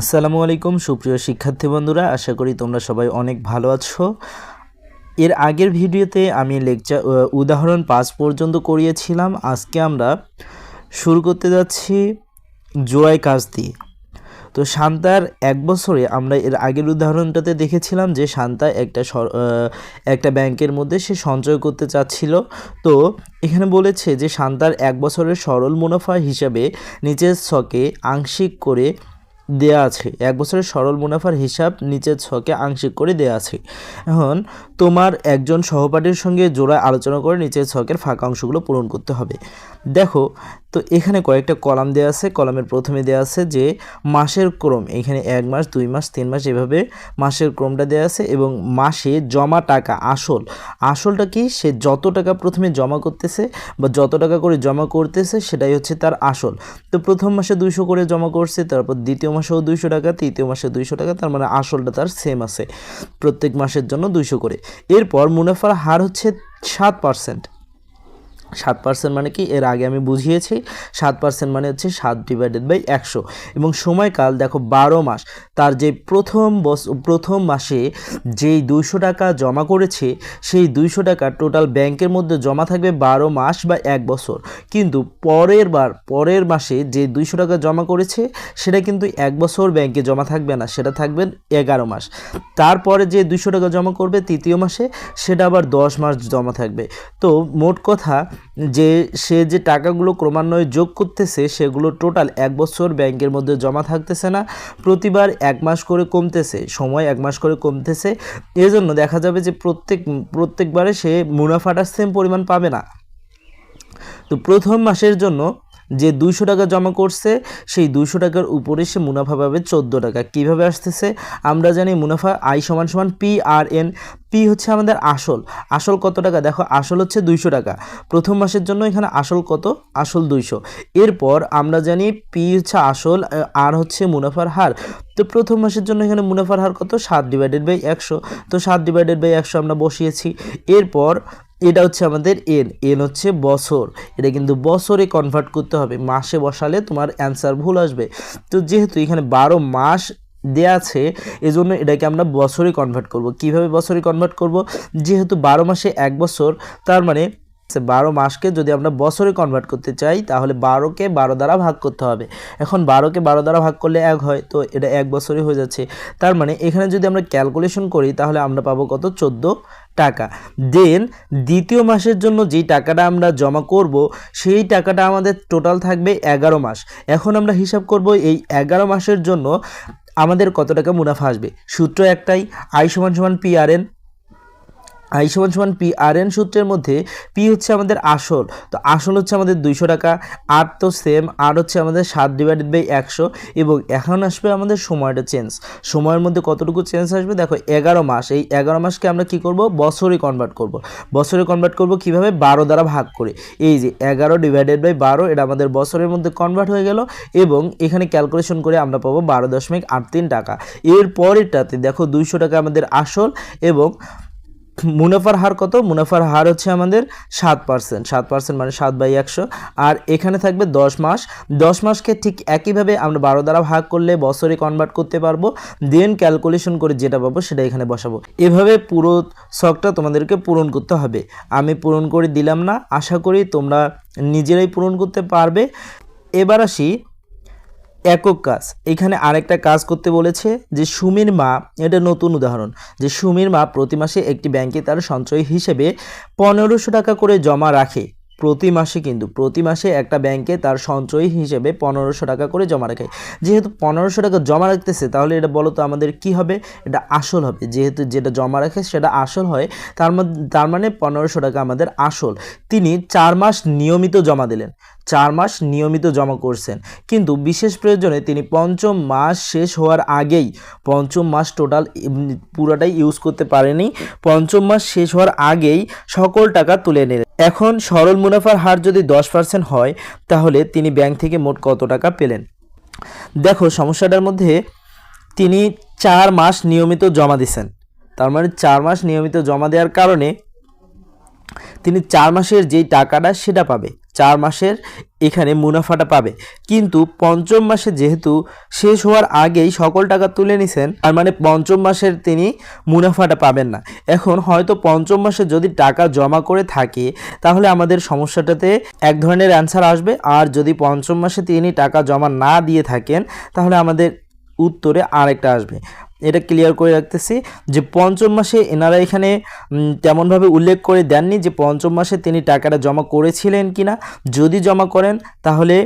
আসসালামু আলাইকুম, সুপ্রিয় শিক্ষার্থী বন্ধুরা, আশা করি তোমরা সবাই অনেক ভালো আছো। এর আগের ভিডিওতে আমি লেকচার উদাহরণ পাঁচ পর্যন্ত করিয়েছিলাম। আজকে আমরা শুরু করতে যাচ্ছি জোড়াই কাজ দিয়ে তো শান্তার এক বছরে আমরা এর আগের উদাহরণটাতে দেখেছিলাম যে শান্তা একটা একটা ব্যাংকের মধ্যে সে সঞ্চয় করতে চাচ্ছিল। তো এখানে বলেছে যে শান্তার এক বছরের সরল মুনাফা হিসাবে নিচের ছকে আংশিক করে দেয়া আছে। এক বছরের সরল মুনাফার হিসাব নিচের ছকে আংশিক করে দেয়া আছে। এখন তোমার একজন সহপাঠীর সঙ্গে জোড়ায় আলোচনা করে নিচের ছকের ফাঁকা অংশগুলো পূরণ করতে হবে। দেখো তো এখানে কয়েকটা কলাম দেওয়া আছে, কলামের প্রথমে দেওয়া আছে যে মাসের ক্রম, এখানে এক মাস, দুই মাস, তিন মাস এভাবে মাসের ক্রমটা দেওয়া আছে এবং মাসে জমা টাকা, আসল। আসলটা কি? সে যত টাকা প্রথমে জমা করতেছে বা যত টাকা করে জমা করতেছে সেটাই হচ্ছে তার আসল। তো প্রথম মাসে দুইশো করে জমা করছে, তারপর দ্বিতীয় মাসেও দুইশো টাকা, তৃতীয় মাসে দুইশো টাকা, তার মানে আসলটা তার সেম আছে। প্রত্যেক মাসের জন্য দুইশো করে। এরপর মুনাফার হার হচ্ছে সাত পার্সেন্ট সাত পার্সেন্ট মানে কি? এর আগে আমি বুঝিয়েছি। সাত পার্সেন্ট মানে হচ্ছে সাত ডিভাইডেড বাই একশো। এবং সময়কাল দেখো বারো মাস। তার যে প্রথম বস প্রথম মাসে যেই দুইশো টাকা জমা করেছে, সেই দুইশো টাকা টোটাল ব্যাংকের মধ্যে জমা থাকবে বারো মাস বা এক বছর। কিন্তু পরের বার, পরের মাসে যে দুইশো টাকা জমা করেছে, সেটা কিন্তু এক বছর ব্যাংকে জমা থাকবে না, সেটা থাকবে এগারো মাস। তারপরে যে দুইশো টাকা জমা করবে তৃতীয় মাসে, সেটা আবার দশ মাস জমা থাকবে। তো মোট কথা যে সে যে টাকাগুলো ক্রমান্বয়ে যোগ করতেছে, সেগুলো টোটাল এক বছর ব্যাংকের মধ্যে জমা থাকতেছে না, প্রতিবার এক মাস করে কমতেছে, সময় এক মাস করে কমতেছে। এজন্য দেখা যাবে যে প্রত্যেক, প্রত্যেকবারে সে মুনাফাটা সেম পরিমাণ পাবে না। তো প্রথম মাসের জন্য যে দুইশো টাকা জমা করছে, সেই দুইশো টাকার উপরে সে মুনাফা পাবে চোদ্দ টাকা। কীভাবে আসতেছে? আমরা জানি মুনাফা আই সমান সমান পি আর এন। পি হচ্ছে আমাদের আসল। আসল কত টাকা? দেখো, আসল হচ্ছে দুইশো টাকা। প্রথম মাসের জন্য এখানে আসল কত? আসল দুইশো। এরপর আমরা জানি পি হচ্ছে আসল আর হচ্ছে মুনাফার হার। তো প্রথম মাসের জন্য এখানে মুনাফার হার কত? সাত ডিভাইডেড বাই একশো। তো সাত ডিভাইডেড বাই একশো আমরা বসিয়েছি। এরপর এটা হচ্ছে আমাদের এন এন হচ্ছে বছর। এটা কিন্তু বছরে কনভার্ট করতে হবে, মাসে বসালে তোমার অ্যান্সার ভুল আসবে। তো যেহেতু এখানে বারো মাস দেয়া আছে, এজন্য এটাকে আমরা বছরে কনভার্ট করব। কীভাবে বছরে কনভার্ট করব? যেহেতু বারো মাসে এক বছর, তার মানে বারো মাসকে যদি আমরা বছরে কনভার্ট করতে চাই, তাহলে বারোকে বারো দ্বারা ভাগ করতে হবে। এখন বারোকে বারো দ্বারা ভাগ করলে এক হয়, তো এটা এক বছরে হয়ে যাচ্ছে। তার মানে এখানে যদি আমরা ক্যালকুলেশন করি, তাহলে আমরা পাবো কত? চোদ্দ টাকা। দেন দ্বিতীয় মাসের জন্য যেই টাকাটা আমরা জমা করব, সেই টাকাটা আমাদের টোটাল থাকবে এগারো মাস। এখন আমরা হিসাব করব এই এগারো মাসের জন্য আমাদের কত টাকা মুনাফা আসবে? সূত্র একটাই আই সমান সমান পি আর এন আই সমান সমান পি, আর এন সূত্রের মধ্যে পি হচ্ছে আমাদের আসল। তো আসল হচ্ছে আমাদের দুইশো টাকা, আর তো সেম আর হচ্ছে আমাদের সাত ডিভাইডেড বাই একশো এবং এখন আসবে আমাদের সময়টা চেঞ্জ সময়ের মধ্যে কতটুকু চেঞ্জ আসবে? দেখো, এগারো মাস। এই এগারো মাসকে আমরা কি করব? বছরে কনভার্ট করব। বছরে কনভার্ট করব কীভাবে? বারো দ্বারা ভাগ করে। এই যে এগারো ডিভাইডেড বাই বারো, এটা আমাদের বছরের মধ্যে কনভার্ট হয়ে গেল এবং এখানে ক্যালকুলেশন করে আমরা পাবো বারো দশমিক আট তিন টাকা। এর পরেরটাতে দেখো, দুইশো টাকা আমাদের আসল এবং মুনাফার হার কত? মুনাফার হার হচ্ছে আমাদের সাত পার্সেন্ট সাত পার্সেন্ট মানে সাত বাই একশো। আর এখানে থাকবে দশ মাস। দশ মাসকে ঠিক একইভাবে আমরা বারো দ্বারা ভাগ করলে বছরে কনভার্ট করতে পারব। দেন ক্যালকুলেশন করে যেটা পাবো সেটা এখানে বসাবো। এভাবে পুরো শখটা তোমাদেরকে পূরণ করতে হবে। আমি পূরণ করে দিলাম না। আশা করি তোমরা নিজেরাই পূরণ করতে পারবে। এবার আসি একক কাজ। এখানে আরেকটা কাজ করতে বলেছে যে সুমির মা, এটা নতুন উদাহরণ, যে সুমির মা প্রতি মাসে একটি ব্যাংকে তার সঞ্চয় হিসেবে পনেরোশো টাকা করে জমা রাখে। প্রতি মাসে কিন্তু, প্রতি মাসে একটা ব্যাংকে তার সঞ্চয় হিসেবে পনেরোশো টাকা করে জমা রাখে। যেহেতু পনেরোশো টাকা জমা রাখতেছে, তাহলে এটা বলো তো আমাদের কি হবে? এটা আসল হবে। যেহেতু যেটা জমা রাখে সেটা আসল হয়, তার তার মানে পনেরোশো টাকা আমাদের আসল। তিনি চার মাস নিয়মিত জমা দিলেন। চার মাস নিয়মিত জমা করছেন। কিন্তু বিশেষ প্রয়োজনে তিনি পঞ্চম মাস শেষ হওয়ার আগেই, পঞ্চম মাস টোটাল পুরোটাই ইউজ করতে পারেনি। পঞ্চম মাস শেষ হওয়ার আগেই সকল টাকা তুলে নিলেন। এখন সরল মুনাফার হার যদি দশ পার্সেন্ট হয়, তাহলে তিনি ব্যাংক থেকে মোট কত টাকা পেলেন? দেখো, সমস্যাটার মধ্যে তিনি চার মাস নিয়মিত জমা দিছেন। তার মানে চার মাস নিয়মিত জমা দেওয়ার কারণে তিনি চার মাসের যেই টাকাটা, সেটা পাবে। চার মাসের এখানে মুনাফাটা পাবে। কিন্তু পঞ্চম মাসে যেহেতু শেষ হওয়ার আগেই সকল টাকা তুলে নিছেন, তার মানে পঞ্চম মাসের তিনি মুনাফাটা পাবেন না। এখন হয়তো পঞ্চম মাসে যদি টাকা জমা করে থাকে, তাহলে আমাদের সমস্যাটাতে এক ধরনের অ্যান্সার আসবে। আর যদি পঞ্চম মাসে তিনি টাকা জমা না দিয়ে থাকেন, তাহলে আমাদের উত্তরে আরেকটা আসবে। এটা ক্লিয়ার করে রাখতেছি যে পঞ্চম মাসে এনারা এখানে তেমনভাবে উল্লেখ করে দেননি যে পঞ্চম মাসে তিনি টাকাটা জমা করেছিলেন কিনা। যদি জমা করেন, তাহলে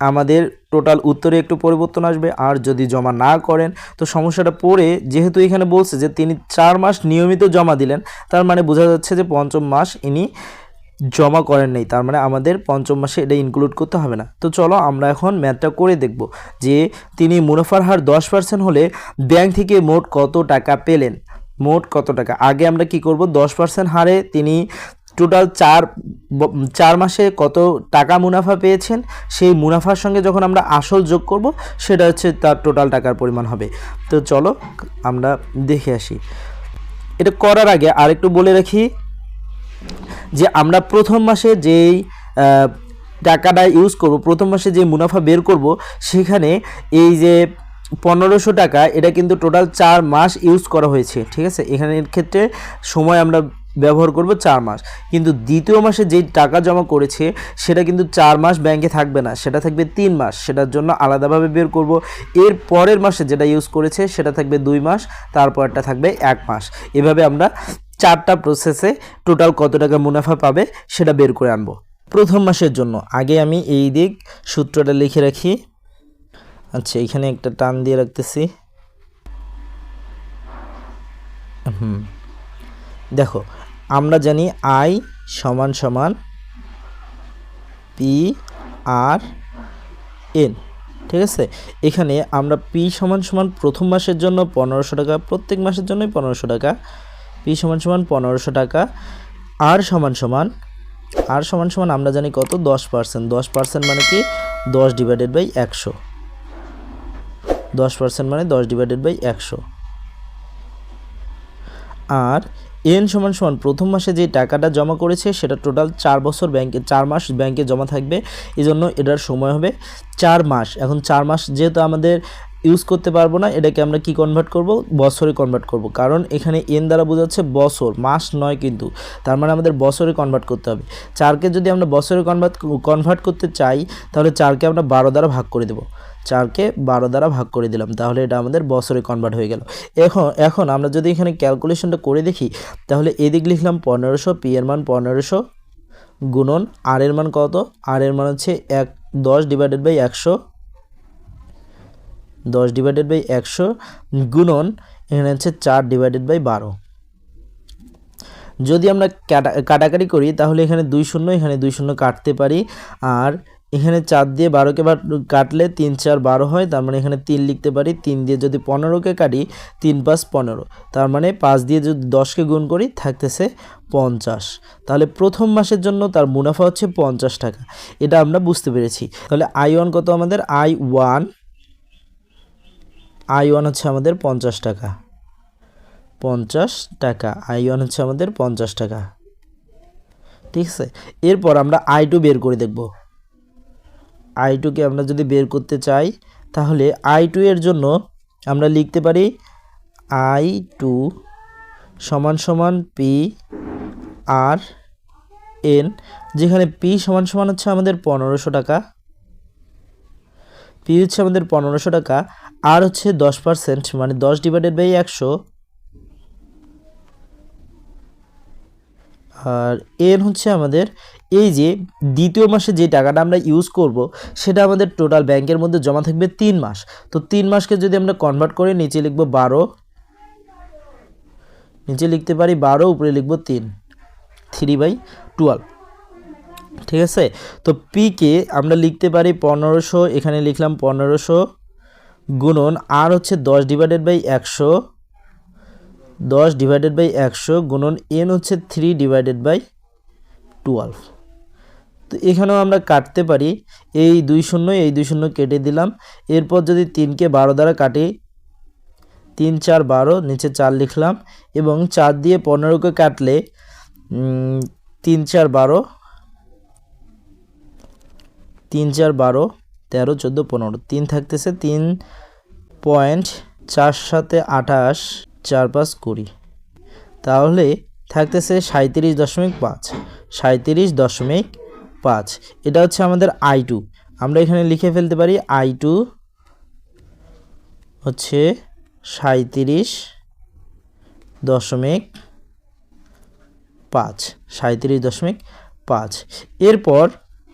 আমাদের টোটাল উত্তরে একটু পরিবর্তন আসবে। আর যদি জমা না করেন, তো সমস্যাটা পড়ে যেহেতু এখানে বলছে যে তিনি চার মাস নিয়মিত জমা দিলেন, তার মানে বোঝা যাচ্ছে যে পঞ্চম মাস ইনি জমা করেন নাই, তার মানে আমাদের পঞ্চম মাসে এটা ইনক্লুড করতে হবে না। তো চলো আমরা এখন ম্যাথটা করে দেখব যে তিনি মুনাফার হার দশ পার্সেন্ট হলে ব্যাংক থেকে মোট কত টাকা পেলেন। মোট কত টাকা? আগে আমরা কি করব? দশ পার্সেন্ট হারে তিনি টোটাল চার চার মাসে কত টাকা মুনাফা পেয়েছেন? সেই মুনাফার সঙ্গে যখন আমরা আসল যোগ করব, সেটা হচ্ছে তার টোটাল টাকার পরিমাণ হবে। তো চলো আমরা দেখে আসি। এটা করার আগে আরেকটু বলে রাখি যে আমরা প্রথম মাসে যেই টাকাটা ইউজ করব, প্রথম মাসে যে মুনাফা বের করব, সেখানে এই যে পনেরোশো টাকা, এটা কিন্তু টোটাল চার মাস ইউজ করা হয়েছে, ঠিক আছে? এখানের ক্ষেত্রে সময় আমরা ব্যবহার করব চার মাস। কিন্তু দ্বিতীয় মাসে যেই টাকা জমা করেছে, সেটা কিন্তু চার মাস ব্যাংকে থাকবে না, সেটা থাকবে তিন মাস, সেটার জন্য আলাদাভাবে বের করব। এর পরের মাসে যেটা ইউজ করেছে, সেটা থাকবে দুই মাস, তারপরটা থাকবে এক মাস। এভাবে আমরা চারটা প্রসেসে টোটাল কত টাকা মুনাফা পাবে সেটা বের করে আনব। প্রথম মাসের জন্য। আগে আমি এই দিক সূত্রটা লিখে রাখি। আচ্ছা এখানে একটা টান দিয়ে রাখতেছি। হুম। দেখো, আমরা জানি আই সমান সমান পি আর এন ঠিক আছে? এখানে আমরা পি সমান সমান প্রথম মাসের জন্য পনেরোশো টাকা, প্রত্যেক মাসের জন্যই পনেরোশো টাকা। পি সমান সমান পনেরোশো টাকা আর সমান সমান আর সমান সমান আমরা জানি কত? দশ পার্সেন্ট দশ পার্সেন্ট মানে কি? দশ ডিভাইডেড বাই একশো। দশ পার্সেন্ট মানে দশ ডিভাইডেড বাই একশো। আর এন সমান সমান প্রথম মাসে যে টাকাটা জমা করেছে, সেটা টোটাল চার বছর ব্যাংকে চার মাস ব্যাংকে জমা থাকবে। এই জন্য এটার সময় হবে চার মাস। এখন চার মাস যেহেতু আমাদের ইউজ করতে পারব না, এটাকে আমরা কি কনভার্ট করব? বছরে কনভার্ট করব। কারণ এখানে এন দ্বারা বোঝাচ্ছে বছর, মাস নয় কিন্তু। তার মানে আমাদের বছরে কনভার্ট করতে হবে। চারকে যদি আমরা বছরে কনভার্ট কনভার্ট করতে চাই, তাহলে চারকে আমরা বারো দ্বারা ভাগ করে দেবো। চারকে বারো দ্বারা ভাগ করে দিলাম, তাহলে এটা আমাদের বছরে কনভার্ট হয়ে গেল। এখন এখন আমরা যদি এখানে ক্যালকুলেশনটা করে দেখি, তাহলে এদিক লিখলাম পনেরোশো পি এর মান পনেরোশো গুণন আর এর মান কত? আর এর মান হচ্ছে এক, দশ ডিভাইডেড বাই একশো দশ ডিভাইডেড বাই একশো গুণন, এখানে হচ্ছে চার ডিভাইডেড বাই বারো। যদি আমরা কাটা কাটাকাটি করি, তাহলে এখানে দুই শূন্য, এখানে দুই শূন্য কাটতে পারি। আর এখানে চার দিয়ে বারোকে কাটলে তিন চার বারো হয়, তার মানে এখানে তিন লিখতে পারি। তিন দিয়ে যদি পনেরোকে কাটি, তিন পাঁচ পনেরো, তার মানে পাঁচ দিয়ে যদি দশকে গুণ করি, থাকতেছে পঞ্চাশ। তাহলে প্রথম মাসের জন্য তার মুনাফা হচ্ছে পঞ্চাশ টাকা। এটা আমরা বুঝতে পেরেছি। তাহলে আই ওয়ান কত আমাদের? আই ওয়ান আই ওয়ান হচ্ছে আমাদের পঞ্চাশ টাকা। পঞ্চাশ টাকা, আই ওয়ান হচ্ছে আমাদের পঞ্চাশ টাকা। ঠিক আছে? এরপর আমরা আই টু বের করে দেখব। আই টুকে আমরা যদি বের করতে চাই, তাহলে আই টু এর জন্য আমরা লিখতে পারি আই টু সমান সমান পি আর এন, যেখানে পি সমান সমান হচ্ছে আমাদের পনেরোশো টাকা। পি হচ্ছে আমাদের পনেরোশো টাকা আর হচ্ছে দশ পার্সেন্ট মানে দশ ডিভাইডেড বাই একশো। আর এন হচ্ছে আমাদের এই যে দ্বিতীয় মাসে যে টাকাটা আমরা ইউজ করব, সেটা আমাদের টোটাল ব্যাংকের মধ্যে জমা থাকবে তিন মাস। তো তিন মাসকে যদি আমরা কনভার্ট করে নিচে লিখব বারো, নিচে লিখতে পারি বারো, উপরে লিখব তিন থ্রি বাই টুয়েলভ ঠিক আছে? তো পিকে আমরা লিখতে পারি পনেরোশো, এখানে লিখলাম পনেরোশো। গুণন আর হচ্ছে দশ ডিভাইডেড বাই একশো, দশ ডিভাইডেড বাই একশো গুণন এন হচ্ছে থ্রি ডিভাইডেড বাই টুয়েলভ তো এখানেও আমরা কাটতে পারি, এই দুই শূন্য, এই দুই শূন্য কেটে দিলাম। এরপর যদি তিনকে বারো দ্বারা কাটি, তিন চার বারো, নিচে চার লিখলাম এবং চার দিয়ে পনেরোকে কাটলে তিন চার বারো, তিন চার বারো তেরো, চোদ্দ, পনেরো। তিন থাকতেছে তিন পয়েন্ট চার সাথে আঠাশ, চার পাঁচ কুড়ি। তাহলে থাকতেছে সাঁত্রিশ দশমিক পাঁচ। সাঁত্রিশ দশমিক পাঁচ। এটা হচ্ছে আমাদের আই টু। আমরা এখানে লিখে ফেলতে পারি আই টু হচ্ছে সাঁত্রিশ দশমিক পাঁচ। সাঁত্রিশ দশমিক পাঁচ। এরপর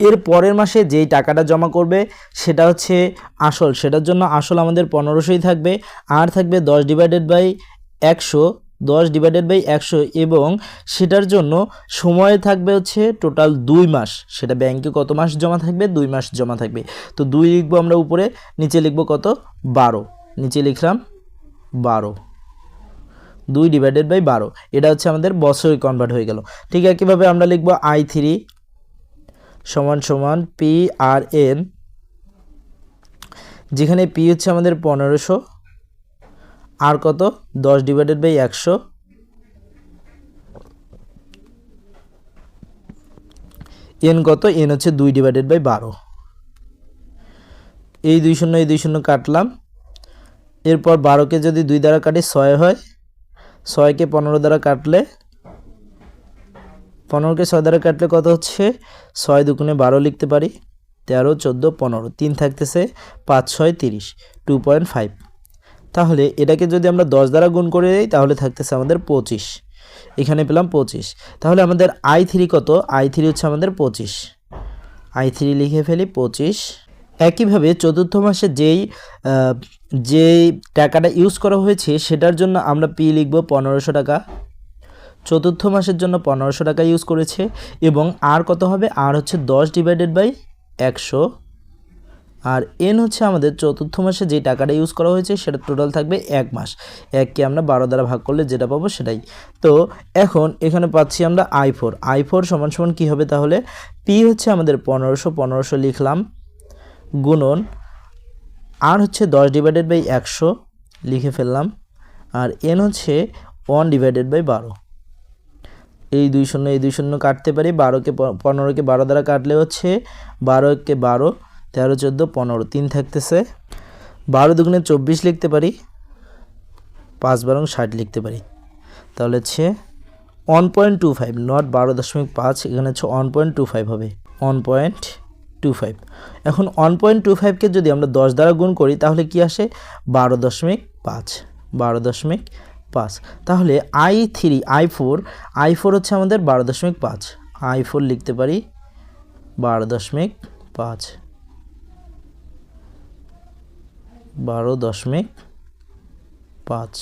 এর পরের মাসে যেই টাকাটা জমা করবে, সেটা হচ্ছে আসল। সেটার জন্য আসল আমাদের পনেরোশোই থাকবে, আর থাকবে দশ ডিভাইডেড বাই একশো, দশ ডিভাইডেড বাই একশো, এবং সেটার জন্য সময় থাকবে হচ্ছে টোটাল দুই মাস। সেটা ব্যাংকে কত মাস জমা থাকবে? দুই মাস জমা থাকবে। তো দুই লিখব আমরা উপরে, নিচে লিখব কত? বারো। নিচে লিখলাম বারো। দুই ডিভাইডেড বাই বারো। এটা হচ্ছে আমাদের বছরে কনভার্ট হয়ে গেল। ঠিক একইভাবে আমরা লিখব আই থ্রি সমান সমান পি আর এন যেখানে পি হচ্ছে আমাদের পনেরোশো আর কত? দশ ডিভাইডেড বাই একশো। এন কত? এন হচ্ছে দুই ডিভাইডেড বাই বারো। এই দুই শূন্য, এই দুই শূন্য কাটলাম। এরপর বারোকে যদি দুই দ্বারা কাটি ছয় হয়, ছয়কে পনেরো দ্বারা কাটলে পনেরোকে ছয় দ্বারা কাটলে কত হচ্ছে? ছয় দুগুণে বারো লিখতে পারি। তেরো, চোদ্দ, পনেরো। তিন থাকতেছে পাঁচ, ছয়, তিরিশ। টু পয়েন্ট ফাইভ তাহলে এটাকে যদি আমরা দশ দ্বারা গুণ করে দিই, তাহলে থাকতেছে আমাদের পঁচিশ। এখানে পেলাম পঁচিশ। তাহলে আমাদের আই থ্রি কত? আই থ্রি হচ্ছে আমাদের পঁচিশ। আই থ্রি লিখে ফেলি পঁচিশ। একইভাবে চতুর্থ মাসে যেই যেই টাকাটা ইউজ করা হয়েছে, সেটার জন্য আমরা পি লিখব পনেরোশো টাকা। চতুর্থ মাসের জন্য পনেরোশো টাকা ইউজ করেছে এবং আর কত হবে? আর হচ্ছে দশ ডিভাইডেড বাই একশো। আর এন হচ্ছে আমাদের চতুর্থ মাসে যে টাকাটা ইউজ করা হয়েছে, সেটা টোটাল থাকবে এক মাস। এককে আমরা বারো দ্বারা ভাগ করলে যেটা পাবো সেটাই। তো এখন এখানে পাচ্ছি আমরা আই ফোর আই ফোর সমান সমান কী হবে তাহলে? পি হচ্ছে আমাদের পনেরোশো পনেরোশো লিখলাম। গুণন আর হচ্ছে দশ ডিভাইডেড বাই একশো, লিখে ফেললাম। আর এন হচ্ছে ওয়ান ডিভাইডেড বাই বারো। এই দুই শূন্য, এই দুই শূন্য কাটতে পারি। বারোকে পনেরোকে বারো দ্বারা কাটলে হচ্ছে বারো বারোকে বারো, তেরো, চোদ্দ, পনেরো, তিন থাকতেছে। বারো দুগুণে চব্বিশ লিখতে পারি। পাঁচ বারং ষাট লিখতে পারি। তাহলে হচ্ছে one point two five not বারো দশমিক পাঁচ, এখানে হচ্ছে ওয়ান পয়েন্ট টু ফাইভ হবে। ওয়ান পয়েন্ট টু ফাইভ এখন ওয়ান পয়েন্ট টু ফাইভকে যদি আমরা দশ দ্বারা গুণ করি, তাহলে কি আসে? বারো দশমিক পাঁচ। বারো দশমিক পাঁচ। তাহলে I three I four I four হচ্ছে আমাদের বারো দশমিক পাঁচ। আই ফোর লিখতে পারি বারো দশমিক পাঁচ। বারো দশমিক পাঁচ।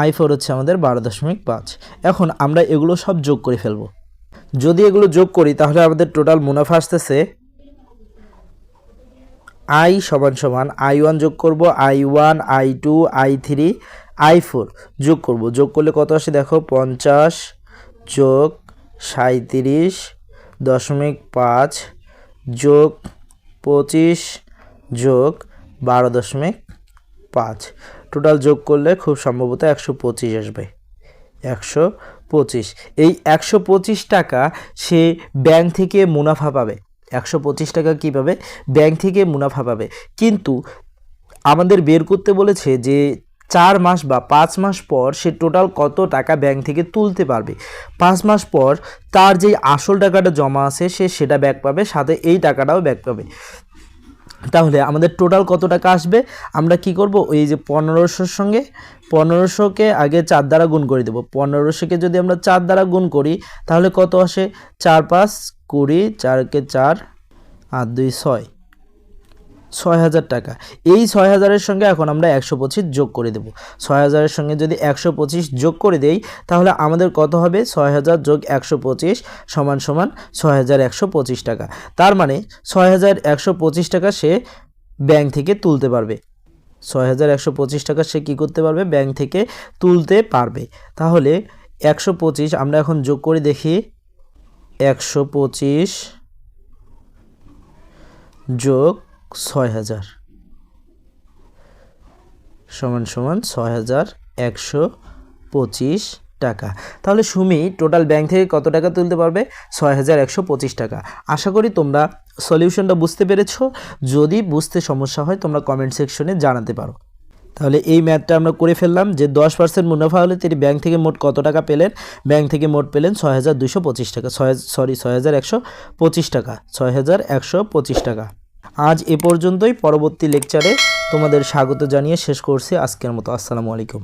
আই ফোর হচ্ছে আমাদের বারো দশমিক পাঁচ। এখন আমরা এগুলো সব যোগ করে ফেলব। যদি এগুলো যোগ করি, তাহলে আমাদের টোটাল মুনাফা আসতেছে আই সমান সমান আই ওয়ান যোগ করব I one I two I three I four যোগ করব। যোগ করলে কত আসে দেখো? পঞ্চাশ যোগ সাঁত্রিশ দশমিক পাঁচ যোগ পঁচিশ যোগ বারো দশমিক পাঁচ। টোটাল যোগ করলে খুব সম্ভবত একশো পঁচিশ আসবে। একশো পঁচিশ। এই একশো পঁচিশ টাকা সে ব্যাংক থেকে মুনাফা পাবে। একশো পঁচিশ টাকা কী পাবে? ব্যাংক থেকে মুনাফা পাবে। কিন্তু আমাদের বের করতে বলেছে যে চার মাস বা পাঁচ মাস পর সে টোটাল কত টাকা ব্যাংক থেকে তুলতে পারবে? পাঁচ মাস পর তার যে আসল টাকাটা জমা আছে, সে সেটা ব্যাক পাবে, সাথে এই টাকাটাও ব্যাক পাবে। তাহলে আমাদের টোটাল কত টাকা আসবে? আমরা কি করব? ওই যে পনেরোশোর সঙ্গে, পনেরোশোকে আগে চার দ্বারা গুণ করে দেবো। পনেরোশোকে যদি আমরা চার দ্বারা গুণ করি, তাহলে কত আসে? চার পাঁচ কুড়ি, চারকে চার আর দুই ছয়। ছয় হাজার টাকা। এই ছয় হাজারের সঙ্গে এখন আমরা একশো পঁচিশ যোগ করে দেবো। ছয় হাজারের সঙ্গে যদি একশো পঁচিশ যোগ করে দেই, তাহলে আমাদের কত হবে? ছয় হাজার যোগ একশো পঁচিশ সমান সমান ছয় হাজার একশো পঁচিশ টাকা। তার মানে ছয় হাজার একশো পঁচিশ টাকা সে ব্যাংক থেকে তুলতে পারবে। ছয় হাজার একশো পঁচিশ টাকা সে কী করতে পারবে? ব্যাংক থেকে তুলতে পারবে। তাহলে একশো পঁচিশ আমরা এখন যোগ করে দেখি। একশো পঁচিশ যোগ ছয় হাজার। সমান সমান ছয় হাজার একশো পঁচিশ টাকা। তাহলে সুমি টোটাল ব্যাংক থেকে কত টাকা তুলতে পারবে? ছয় হাজার একশো পঁচিশ টাকা। আশা করি তোমরা সলিউশনটা বুঝতে পেরেছ। যদি বুঝতে সমস্যা হয়, তোমরা কমেন্ট সেকশনে জানাতে পারো। তাহলে এই ম্যাথটা আমরা করে ফেললাম যে দশ পার্সেন্ট মুনাফা হলে তিনি ব্যাংক থেকে মোট কত টাকা পেলেন? ব্যাংক থেকে মোট পেলেন ছয় হাজার দুশো পঁচিশ টাকা। ছয় সরি ছয় হাজার একশো পঁচিশ টাকা। ছয় হাজার একশো পঁচিশ টাকা। আজ এ পর্যন্তই। পরবর্তী লেকচারে তোমাদের স্বাগত জানিয়ে শেষ করছি। আজকের মতো আসসালামু আলাইকুম।